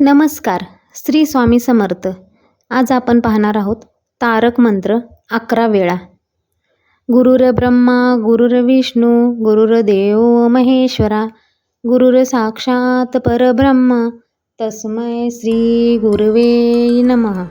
नमस्कार श्री स्वामी समर्थ. आज आपण पाहणार आहोत तारक मंत्र अकरा वेळा. गुरुर ब्रह्मा गुरुर विष्णू गुरुर देव महेश्वरा गुरुर साक्षात परब्रह्म तस्मै श्री गुरुवे नमः.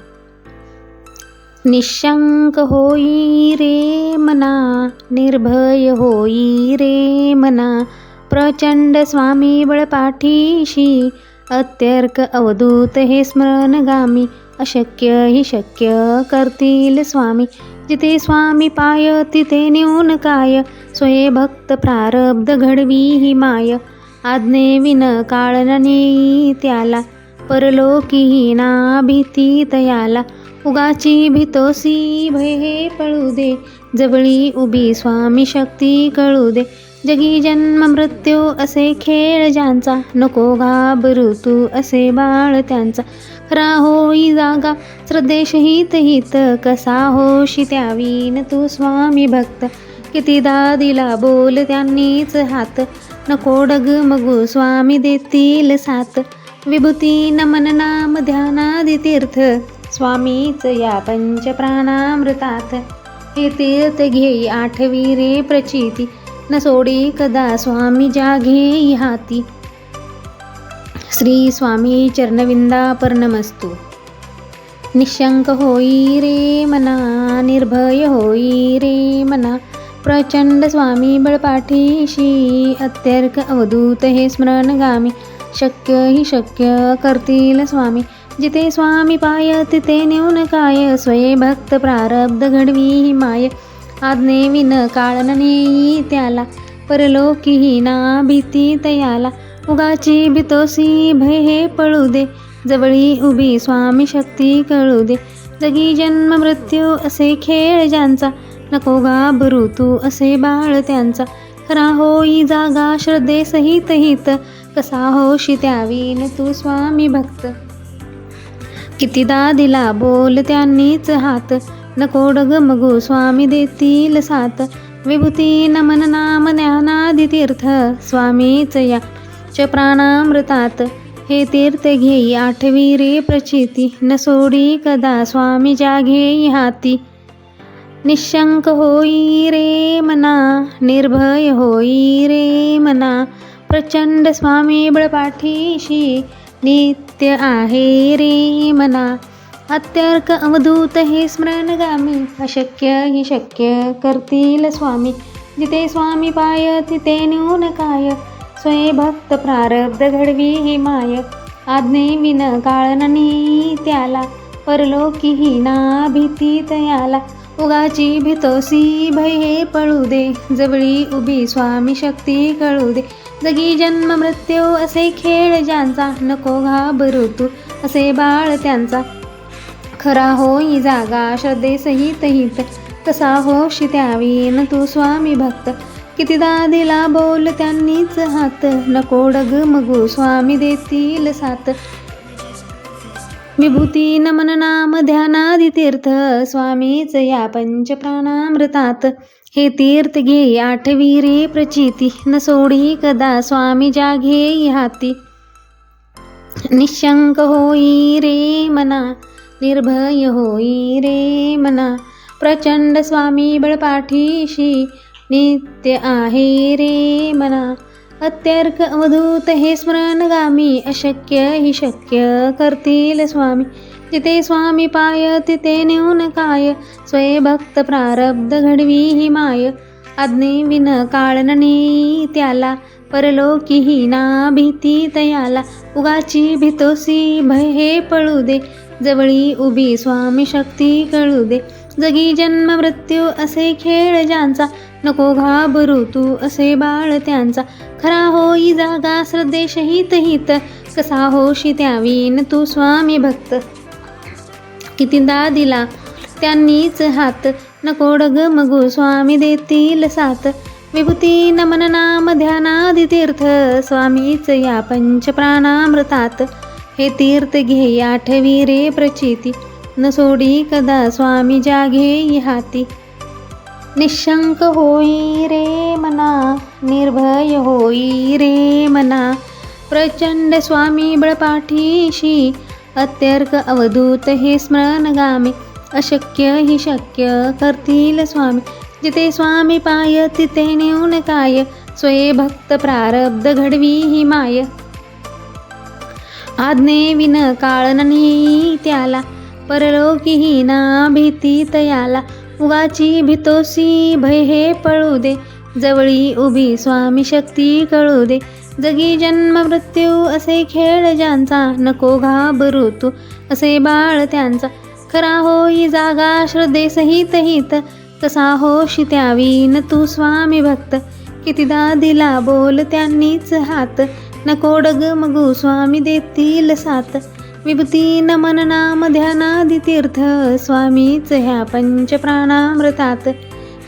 निशंक होई रे मना निर्भय होई रे मना प्रचंड स्वामी बळपाठीशी अत्यर्क अवधूत हे स्मरणगामी अशक्य ही शक्य करतील स्वामी. जिथे स्वामी पाय तिथे नेऊन काय? स्वये भक्त प्रारब्ध घडवी ही माय. आज्ञे विन काळ नेई त्याला परलोकी ना भीती तयाला उगाची भीतोसी भय हे पळू दे जवळी उभी स्वामी शक्ती कळू दे. जगी जन्म मृत्यू असे खेळ ज्यांचा. नको घाबरू तू असे बाळ त्यांचा. खरा होई जागा श्रद्धेश हित हित. कसा होशी त्यावीन तू स्वामी भक्त. कितीदा दिला बोल त्यांनीच हात. नको डग मगू स्वामी देतील साथ विभूती नमन नाम ध्यानादि तीर्थ. स्वामीच या पंचप्राणामृतात. हे तीर्थ घेई आठवी रे प्रचिती. न सोडी कदा स्वामी जाघे हाती श्री स्वामी चरणविंदापर्णमस्तु निशंक होई रे मना निर्भय होई रे मना। प्रचंड स्वामी बळपाठीशी अत्यर्क अवधूत हे स्मरणगामी। शक्य ही शक्य करतील स्वामी। जिथे स्वामी पाय तिथे नेऊन काय। स्वये भक्त प्रारब्ध घडवी ही माय। आज्ञे विन काळ नेई त्याला परलोकीही ना भीती तयाला. उगाची भीतोसी भय हे पळू दे जवळी उभी स्वामी शक्ती कळू दे. जगी जन्म मृत्यू असे खेळ ज्यांचा नको घाबरू तू असे बाळ त्यांचा. खरा होई जागा श्रद्धे सहित हित कसा होशी त्यावीन तू स्वामी भक्त. कितीदा दिला बोल त्यांनीच हात नको डग स्वामी देतील सात विभूती नमन नाम ज्ञानादितीर्थ स्वामीच या च प्राणामृतात हे तीर्थ घेई आठवी रे प्रचिती न सोडी कदा स्वामी जाघेई हाती निशंक होई रे मना निर्भय होई रे मना प्रचंड स्वामी बळपाठीशी नित्य आहे रे मना. अत्यर्क अवधूत हे स्मरणगामी अशक्य ही शक्य करतील स्वामी. जिथे स्वामी पाय तिथे न्यून काय. स्वय भक्त प्रारब्ध घडवी हे माय. आज्ञे विन काळननी त्याला परलोकीही ना भीती तयाला उगाची भीतोसी भय हे पळू दे. जवळी उभी स्वामी शक्ती कळू दे. जगी जन्म मृत्यू असे खेळ ज्यांचा. नको घाबरू तू. असे बाळ त्यांचा. खरा होई जागा श्रद्धे सहित हित तसा होशी त्यावीन तू स्वामी भक्त. कितीदा दिला बोल त्यांनीच हात नको डग मगू स्वामी देतील साथ विभूती नमन नाम ध्यानादी तीर्थ स्वामीच या पंचप्राणामृतात हे तीर्थ घे आठवी रे प्रचिती न सोडी कदा स्वामी जाघे हाती निशंक होई रे मना निर्भय होई रे मना. प्रचंड स्वामी बळपाठीशी नित्य आहे रे मना. अत्यर्क अवधूत हे स्मरणगामी अशक्य ही शक्य करतील स्वामी. जिथे स्वामी पाय तिथे नेऊन काय. स्वयभक्त प्रारब्ध घडवी ही माय. आज्ञे विन काळनने त्याला परलोकी त्याला ना भीती तयाला उगाची भीतोसी भय हे पळू दे. जवळी उभी स्वामी शक्ती कळू दे. जगी जन्म मृत्यू असे खेळ ज्यांचा नको घाबरू तू असे बाळ त्यांचा. खरा होई जागा श्रद्धे शहीत हित कसा होशी त्यावीन तू स्वामी भक्त. कितीदा दिला त्यांनीच हात नको डग मगू स्वामी देतील साथ. विभूती नमन नाम ध्यानादी तीर्थ स्वामीच या पंचप्राणामृतात. हे तीर्थ घे आठवी रे प्रचिती. न सोडी कदा स्वामी जाघे हाती निशंक होई रे मना निर्भय होई रे मना. प्रचंड स्वामी बळपाठीशी अत्यर्क अवधूत हे स्मरण गामे. अशक्य हि शक्य करतील स्वामी. जिथे स्वामी पाय तिथे नेऊन काय? स्वये भक्त प्रारब्ध घडवी ही माय. आज्ञे विन काळ नाही त्याला परलोकीही ना भीती तयाला. उगाची भीतोसी भय हे पळू दे जवळी उभी स्वामी शक्ती कळू दे. जगी जन्म मृत्यू असे खेळ ज्यांचा नको घाबरू तू असे बाळ त्यांचा. खरा होई जागा श्रद्धेसहित हित तसा होशी त्यावीन तू स्वामी भक्त. कितीदा दिला बोल त्यांनीच हात नकोडग डगमगू स्वामी देतील सात विभूती नमन नाम ध्यानादि तीर्थ स्वामीच ह्या पंच प्राणामृतात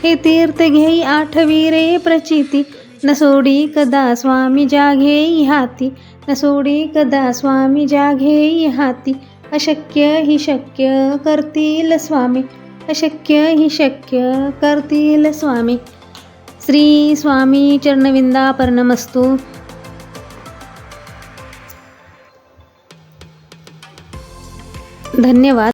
हे तीर्थ घेई आठवी रे प्रचिती न सोडी कदा स्वामी जाघेई हाती न सोडी कदा स्वामी जाघेई हाती अशक्य ही शक्य करतील स्वामी अशक्य ही शक्य करतील स्वामी श्री स्वामी चरणविंदापर्णमस्तु धन्यवाद.